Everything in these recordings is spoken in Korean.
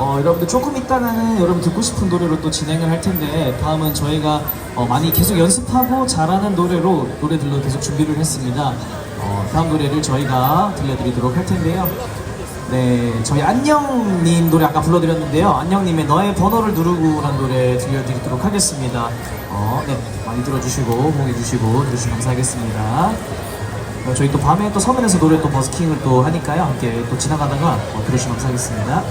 어, 여러분들 조금 있다가는 여러분 듣고 싶은 노래로 또 진행을 할 텐데 다음은 저희가 어, 많이 계속 연습하고 잘하는 노래로 노래들로 계속 준비를 했습니다. 어, 다음 노래를 저희가 들려드리도록 할 텐데요. 네, 저희 안녕님 노래 아까 불러드렸는데요. 안녕님의 너의 번호를 누르고라는 노래 들려드리도록 하겠습니다. 어, 네, 많이 들어주시고 호응해주시고 들으시면 감사하겠습니다. 어, 저희 또 밤에 또 서면에서 노래 또 버스킹을 또 하니까요. 함께 또 지나가다가 어, 들으시면 감사하겠습니다.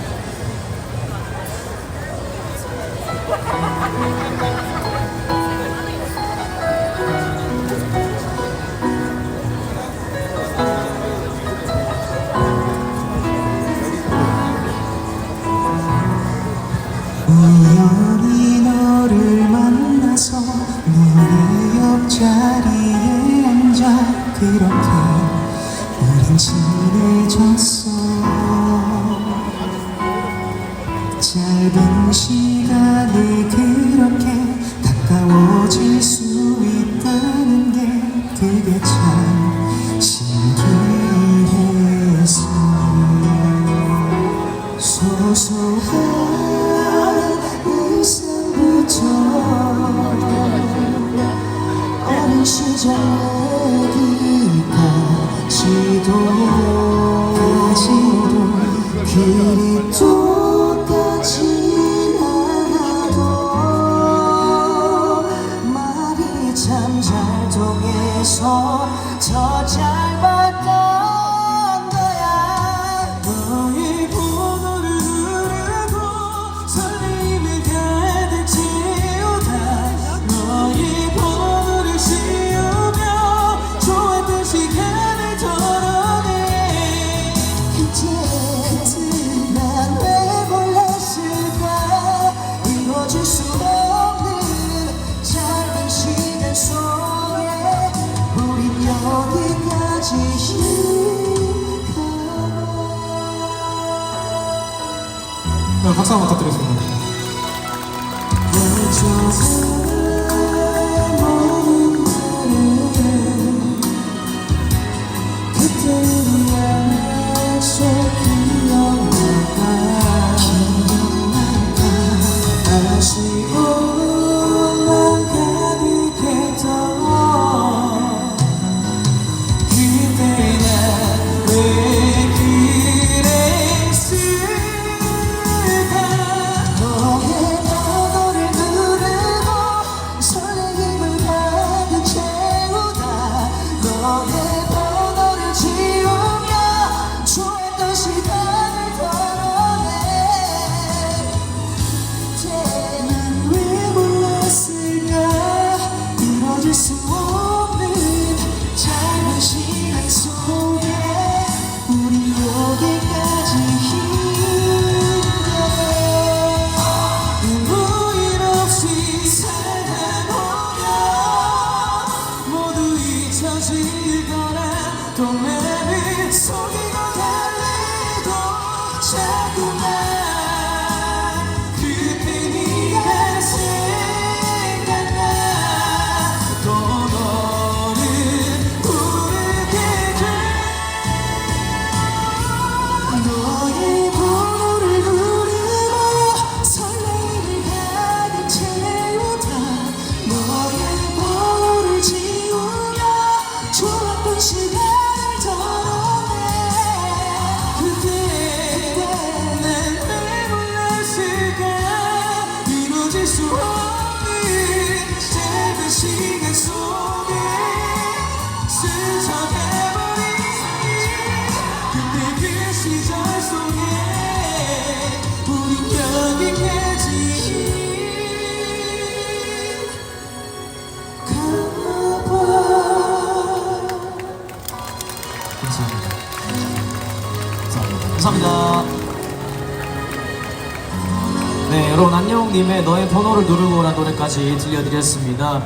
자리에 앉아 그렇게 우린 친해졌어. 짧은 시간에 그렇게 가까워질 수 있다는 게 그게 참 신기했 박수 한번 부탁드리겠습니다. 수 없는 짧은 시간 속에 스쳐가버린 그때 그 시절 속에 우린 여기까지 가봐 감사합니다. 감사합니다. 감사합니다. 네, 여러분 안녕님의 너의 번호를 누르고라는 노래까지 들려드렸습니다.